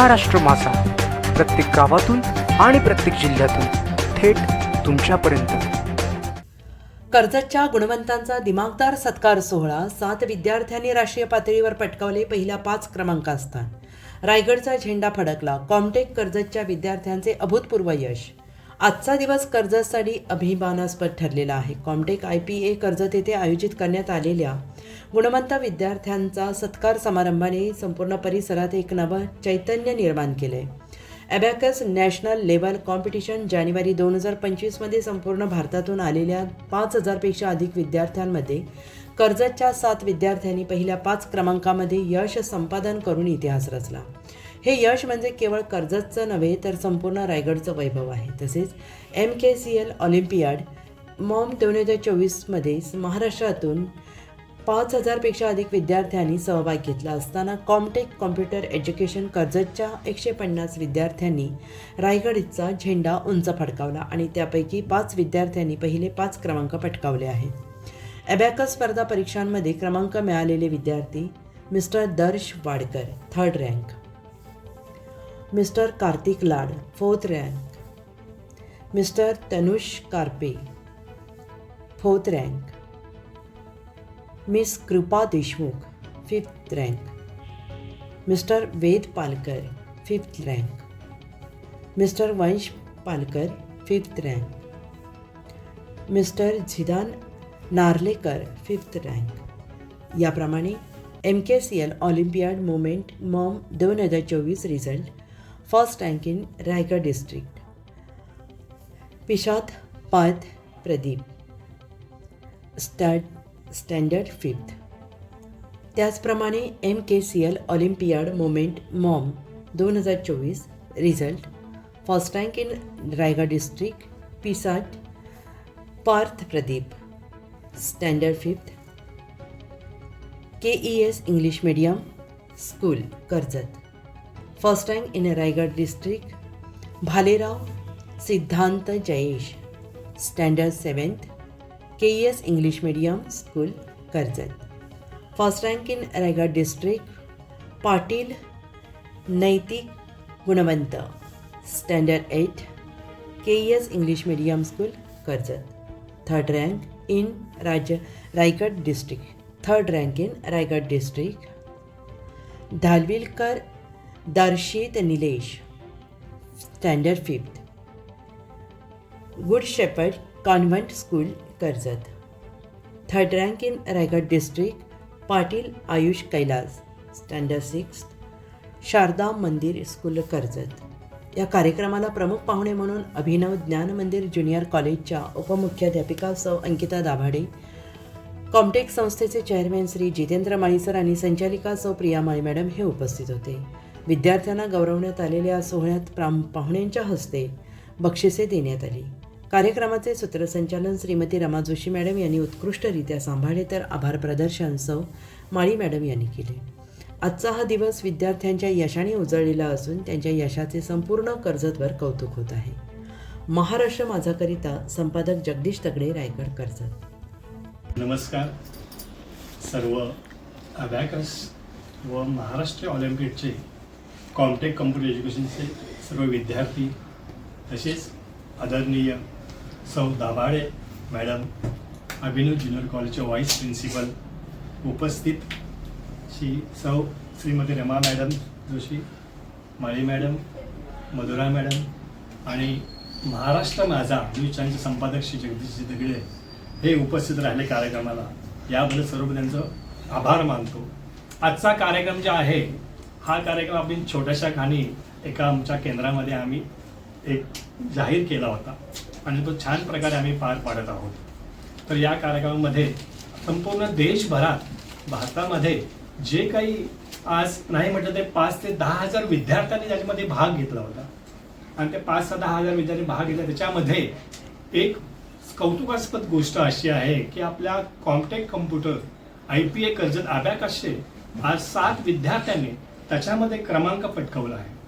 महाराष्ट्र मासा प्रत्येक गावातून आणि प्रत्येक जिल्ह्यातून थेट तुमच्यापर्यंत. कर्जतच्या गुणवंतांचा दिमागदार सत्कार सोहळा सात विद्यार्थ्यांनी राष्ट्रीय पातळीवर पटकावले पहिल्या पाच क्रमांकास्थान. रायगडचा झेंडा फडकला. कॉमटेक कर्जतच्या विद्यार्थ्यांचे अभूतपूर्व यश. आजचा दिवस कर्जतसाठी अभिमानास्पद ठरलेला आहे. Comtech I P A Karjat येथे आयोजित करण्यात आलेल्या गुणवंत विद्यार्थ्यांचा सत्कार समारंभाने संपूर्ण परिसरात एक नवं चैतन्य निर्माण केलं. आहे ॲबॅकस नॅशनल लेवल कॉम्पिटिशन जानेवारी दोन हजार पंचवीसमध्ये संपूर्ण भारतातून आलेल्या पाच हजारपेक्षा अधिक विद्यार्थ्यांमध्ये कर्जतच्या सात विद्यार्थ्यांनी पहिल्या पाच क्रमांकामध्ये यश संपादन करून इतिहास रचला. हे यश म्हणजे केवळ कर्जतचं नव्हे तर संपूर्ण रायगडचं वैभव आहे. तसेच M K C L olympiad MOM दोन हजार चोवीसमध्ये महाराष्ट्रातून पाच हजारपेक्षा अधिक विद्यार्थ्यांनी सहभाग घेतला असताना कॉमटेक कॉम्प्युटर एज्युकेशन कर्जतच्या एकशे पन्नास विद्यार्थ्यांनी रायगडचा झेंडा उंच फडकावला आणि त्यापैकी पाच विद्यार्थ्यांनी पहिले पाच क्रमांक पटकावले आहेत. ॲबॅकस स्पर्धा परीक्षांमध्ये क्रमांक मिळालेले विद्यार्थी mister Darsh Wadkar third rank mister Kartik Lad fourth rank. Mister Tanush Karpe, fourth rank. Miss Kripa Deshmukh, fifth rank. Mister Ved Palkar, fifth rank. Mister Vansh Palkar, fifth rank. Mister Zidane Narlekar, fifth rank. याप्रमाणे M K C L olympiad movement MOM दोन हज़ार चोवीस result first rank in Raigad district Pisat पायत Pradeep stand standard fifth त्याचप्रमाणे M K C L olympiad movement MOM दोन हजार चोवीस result first rank in Raigad district Pisat Parth Pradeep standard fifth K E S English medium school Karjat first rank in Raigad district Bhalerao Siddhant Jayesh standard seventh K E S English medium school Karjat first rank in Raigad district Patil Naitik Gunwant standard eight K E S English medium school Karjat third rank in राज्य Raigad district third rank in Raigad district Dhalvilkar Darshit Nilesh. Standard fifth good Shepherd convent school Karjat. Third rank in Raigad district Patil Ayush Kailas standard six Sharda Mandir school Karjat. या कार्यक्रमाला प्रमुख पाहुणे म्हणून अभिनव ज्ञान मंदिर junior कॉलेजच्या उपमुख्याध्यापिका सौ अंकिता दाभाडे कॉम्टेक संस्थेचे चेअरमॅन श्री जितेंद्र माळीसर आणि संचालिका सौ प्रिया माळी मॅडम हे उपस्थित होते. विद्यार्थ्यांना गौरवण्यात आलेल्या सोहळ्यात प्राम पाहुण्यांच्या हस्ते बक्षिसे देण्यात आली. कार्यक्रमाचे सूत्रसंचालन श्रीमती रमा जोशी मॅडम यांनी उत्कृष्टरित्या सांभाळले तर आभार प्रदर्शन सौ माळी मॅडम यांनी केले. आजचा हा दिवस विद्यार्थ्यांच्या यशाने उजळलेला असून त्यांच्या यशाचे संपूर्ण कर्जतवर कौतुक होत आहे. महाराष्ट्र माझाकरिता संपादक जगदीश तगडे रायगड कर्जत. नमस्कार. सर्व अबॅकस व महाराष्ट्र ऑलिम्पिकचे कॉम्टेक कम्प्युटर एज्युकेशनचे सर्व विद्यार्थी तसेच आदरणीय सौ दाभाडे मॅडम अभिनव ज्युनियर कॉलेजचे व्हाईस प्रिन्सिपल उपस्थित. श्री सौ Shrimati Rama madam Joshi Mali madam Madhura madam आणि महाराष्ट्र माझा न्यूज चॅनलचे संपादक श्री जगदीश दगडे हे उपस्थित राहिले कार्यक्रमाला. याबद्दल सर्व त्यांचं आभार मानतो. आजचा कार्यक्रम जे आहे हा कार्यक्रम आपण छोट्याशा खाणी एका आमच्या केंद्रामध्ये आम्ही एक जाहीर केला होता. आणि तो छान प्रकारे आम्ही पार पाडत आहोत. तर या कार्यक्रमामध्ये संपूर्ण देशभरात भारतामध्ये जे काही आज नाही म्हटलं ते पाच ते दहा हजार विद्यार्थ्यांनी त्याच्यामध्ये भाग घेतला होता. आणि ते पाच ते दहा हजार विद्यार्थी भाग घेतला. त्याच्यामध्ये एक कौतुकास्पद गोष्ट अशी आहे की आपल्या Comtech computer I P A Karjat अबॅकसचे आज सात विद्यार्थ्यांनी त्याच्यामध्ये क्रमांक पटकवला आहे.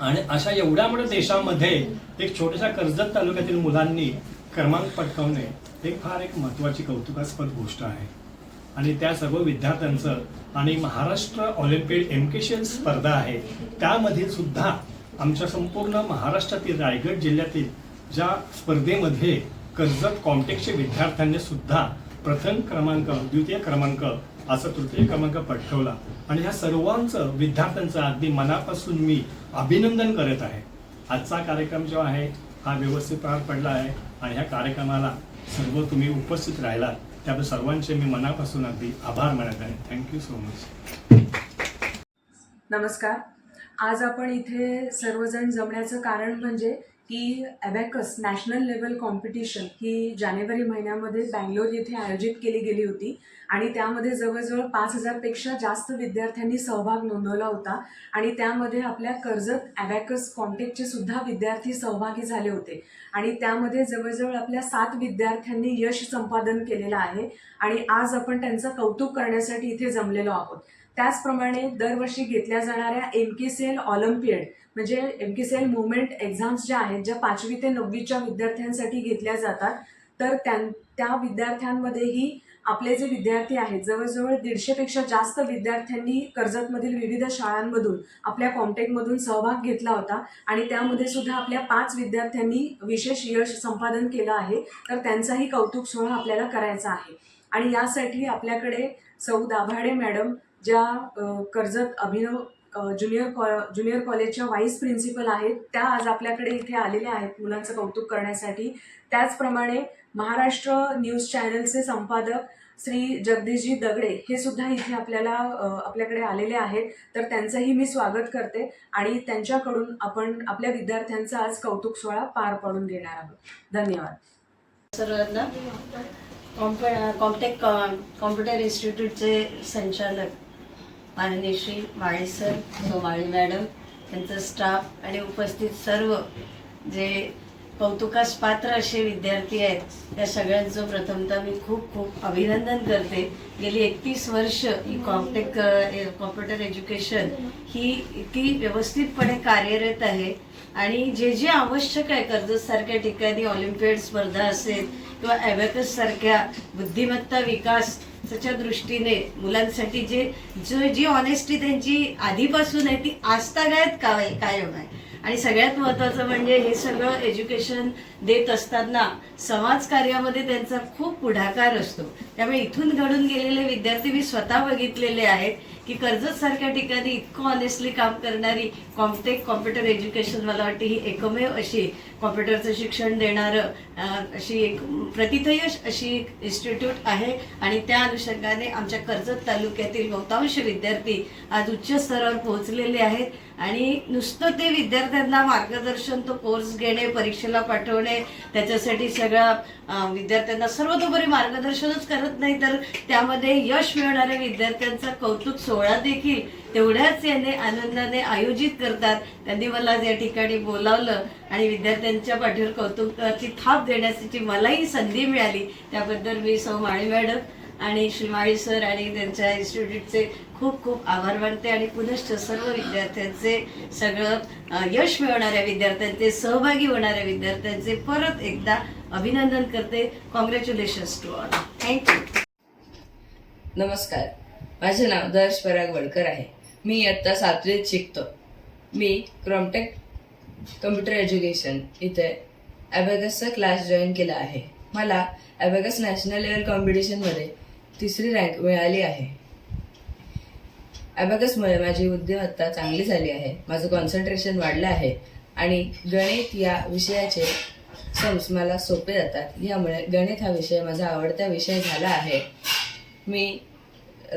आणि अशा एवढ्या मोठ्या देशामध्ये एक छोट्याशा कर्जत तालुक्यातील मुलांनी क्रमांक पटकावणे हे फार एक महत्त्वाची कौतुकास्पद गोष्ट आहे. आणि त्या सर्व विद्यार्थ्यांचं आणि महाराष्ट्र ऑलिम्पिक एमकेशन स्पर्धा आहे त्यामध्ये सुद्धा आमच्या संपूर्ण महाराष्ट्रातील रायगड जिल्ह्यातील ज्या स्पर्धेमध्ये कर्जत कॉम्टेक्सच्या विद्यार्थ्यांनी सुद्धा प्रथम क्रमांक द्वितीय क्रमांक असा तृतीय क्रमांक पटकवला. आणि ह्या सर्वांचं विद्यार्थ्यांचं अगदी मनापासून मी अभिनंदन करत आहे. आजचा कार्यक्रम जो आहे हा व्यवस्थित पार पडला आहे आणि ह्या कार्यक्रमाला सर्व तुम्ही उपस्थित राहिलात. त्याबद्दल सर्वांचे मी मनापासून अगदी आभार मानत आहे. थँक्यू सो मच नमस्कार. आज आपण इथे सर्वजण जमण्याचं कारण म्हणजे की ॲबॅकस नॅशनल लेवल कॉम्पिटिशन ही जानेवारी महिन्यामध्ये बँगलोर येथे आयोजित केली गेली होती. आणि त्यामध्ये जवळजवळ पाच हजारपेक्षा जास्त विद्यार्थ्यांनी सहभाग नोंदवला होता. आणि त्यामध्ये आपल्या कर्जत ॲबॅकस कॉन्टेक्टचे सुद्धा विद्यार्थी सहभागी झाले होते. आणि त्यामध्ये जवळजवळ आपल्या सात विद्यार्थ्यांनी यश संपादन केलेलं आहे. आणि आज आपण त्यांचं कौतुक करण्यासाठी इथे जमलेलो आहोत. त्याचप्रमाणे दरवर्षी घेतल्या जाणाऱ्या M K C L olympiad म्हणजे M K C L movement exams ज्या आहेत ज्या पाचवी ते नववीच्या विद्यार्थ्यांसाठी घेतल्या जातात तर त्यां त्या विद्यार्थ्यांमध्येही आपले जे विद्यार्थी आहेत जवळजवळ दीडशेपेक्षा जास्त विद्यार्थ्यांनी कर्जतमधील विविध शाळांमधून आपल्या कॉन्टॅक्टमधून सहभाग घेतला होता आणि त्यामध्ये सुद्धा आपल्या पाच विद्यार्थ्यांनी विशेष यश संपादन केलं आहे तर त्यांचाही कौतुक सोहळा आपल्याला करायचा आहे. आणि यासाठी आपल्याकडे सौ दाभाडे मॅडम ज्या कर्जत अभिनव ज्युनियर कॉ ज्युनियर कॉलेजच्या व्हाईस प्रिन्सिपल आहेत त्या आज आपल्याकडे इथे आलेल्या आहेत मुलांचं कौतुक करण्यासाठी. त्याचप्रमाणे महाराष्ट्र न्यूज चॅनलचे संपादक श्री जगदीशजी दगडे हे सुद्धा इथे आपल्याला आपल्याकडे आलेले आहेत. तर त्यांचंही मी स्वागत करते आणि त्यांच्याकडून आपण आपल्या विद्यार्थ्यांचा आज कौतुक सोहळा पार पाडून घेणार आहोत. धन्यवाद. सर्वांना कॉम्प कॉम्टेक कॉम्प्युटर इन्स्टिट्यूटचे संचालक माननीय श्री माळी सर सोमाळी मॅडम त्यांचं स्टाफ आणि उपस्थित सर्व जे कौतुकास पात्र असे विद्यार्थी आहेत त्या सगळ्यांचं प्रथमतः मी खूप खूप अभिनंदन करते. गेली एकतीस वर्ष ही कॉम्प्टेक कॉम्प्युटर एज्युकेशन ही इतकी व्यवस्थितपणे कार्यरत आहे आणि जे जे आवश्यक आहे कर्जतसारख्या ठिकाणी ऑलिम्पियड स्पर्धा असेल किंवा ॲबॅकस सारख्या बुद्धिमत्ता विकासाच्या दृष्टीने मुलांसाठी जे जो जी ऑनेस्टी त्यांची आधीपासून आहे ती आजतागायत काय कायम आहे. आणि सगळ्यात महत्त्वाचं म्हणजे हे सगळं एज्युकेशन देत असताना समाज कार्यामध्ये त्यांचा खूप पुढाकार असतो. त्यामुळे इथून घडून गेलेले विद्यार्थी मी स्वतः बघितलेले आहेत. की कर्जत सारख्या ठिकाणी इतकं ऑनेस्टली काम करणारी कॉम्प्टेक कॉम्प्युटर एज्युकेशन मला वाटते ही एकमेव अशी कॉम्प्युटरचं शिक्षण देणारं अशी एक प्रतिथयश अशी एक इन्स्टिट्यूट आहे. आणि त्या अनुषंगाने आमच्या कर्जत तालुक्यातील बहुतांश विद्यार्थी आज उच्च स्तरावर पोहोचलेले आहेत. आणि नुसतं ते विद्यार्थ्यांना मार्गदर्शन तो कोर्स घेणे परीक्षेला पाठवणे त्याच्यासाठी सगळ्या विद्यार्थ्यांना सर्वतोपरी मार्गदर्शनच करत नाही तर त्यामध्ये यश मिळणाऱ्या विद्यार्थ्यांचं कौतुक सोहळा देखील तेवढ्याच याने आनंदाने आयोजित करतात. त्यांनी मला या ठिकाणी बोलावलं आणि विद्यार्थ्यांच्या पाठीवर कौतुकाची थाप देण्यासाठी मलाही संधी मिळाली. त्याबद्दल मी सौ माळी मॅडम आणि श्री माळी सर आणि त्यांच्या इन्स्टिट्यूटचे खूप खूप आभार मानते आणि पुनश्च सर्व विद्यार्थ्यांचे सगळं यश मिळवणाऱ्या विद्यार्थ्यांचे सहभागी होणाऱ्या विद्यार्थ्यांचे परत एकदा अभिनंदन करते. कॉंग्रॅच्युलेशन्स टू ऑल थँक्यू नमस्कार. माझे नाव दर्श पराग वडकर आहे. मी इयत्ता सातवीत शिकतो. मी क्रॉमटेक कम्प्युटर एज्युकेशन इथे ॲबॅगसचा क्लास जॉईन केला आहे. मला ॲबॅगस नॅशनल लेवल कॉम्पिटिशनमध्ये तिसरी रँक मिळाली आहे. ॲबॅगसमुळे माझी बुद्धिमत्ता चांगली झाली आहे. माझं कॉन्सन्ट्रेशन वाढलं आहे. आणि गणित या विषयाचे सम्स मला सोपे जातात. यामुळे गणित हा विषय माझा आवडता विषय झाला आहे. मी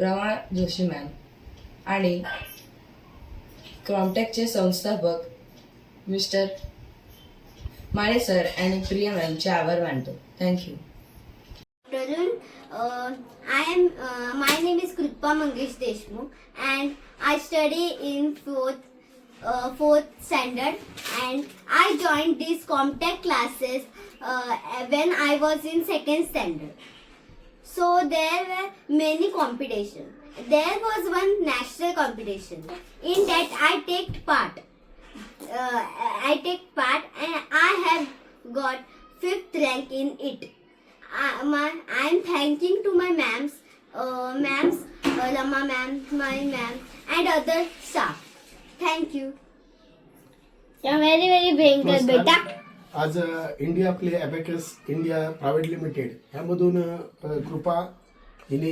रमा जोशी मॅम आणि क्रॉमटेकचे संस्थापक मिस्टर माळे सर आणि प्रिया मॅमचे आभार मानतो. Thank you I am my name is Kripa Mangesh Deshmukh and I study in fourth fourth standard and I join this Comtech classes when I was in second standard So there were many competitions. There was one national competition in that I take part. Uh, I take part and I have got fifth rank in it. I, my, I'm thanking to my mams, uh, mams, uh, Lama ma'am, my ma'am and other staff. Thank you. You're very very brave, beta. आज India play abacus India private limited ह्यामधून कृपा हिने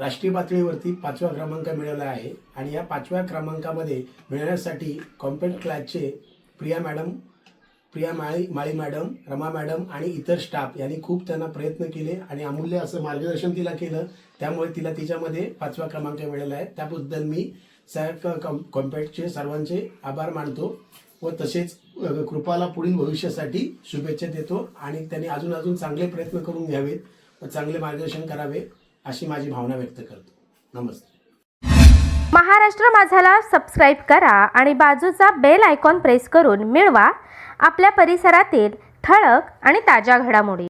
राष्ट्रीय पातळीवरती पाचवा क्रमांक मिळवला आहे आणि या पाचव्या क्रमांकामध्ये मिळवण्यासाठी कॉम्पेट क्लासचे Priya madam Priya Mali Mali madam Rama madam आणि इतर स्टाफ यांनी खूप त्यांना प्रयत्न केले आणि अमूल्य असं मार्गदर्शन तिला केलं. त्यामुळे तिला तिच्यामध्ये पाचवा क्रमांक मिळाला आहे. त्याबद्दल मी सॅक कॉम्पॅक्टचे सर्वांचे आभार मानतो व तसेच कृपाला पुढील भविष्यासाठी शुभेच्छा देतो आणि त्यांनी अजून अजून चांगले प्रयत्न करून घ्यावेत व चांगले मार्गदर्शन करावे अशी माझी भावना व्यक्त करतो. नमस्ते. महाराष्ट्र माझाला सबस्क्राईब करा आणि बाजूचा बेल आयकॉन प्रेस करून मिळवा. आपल्या परिसरातील ठळक आणि ताज्या घडामोडी.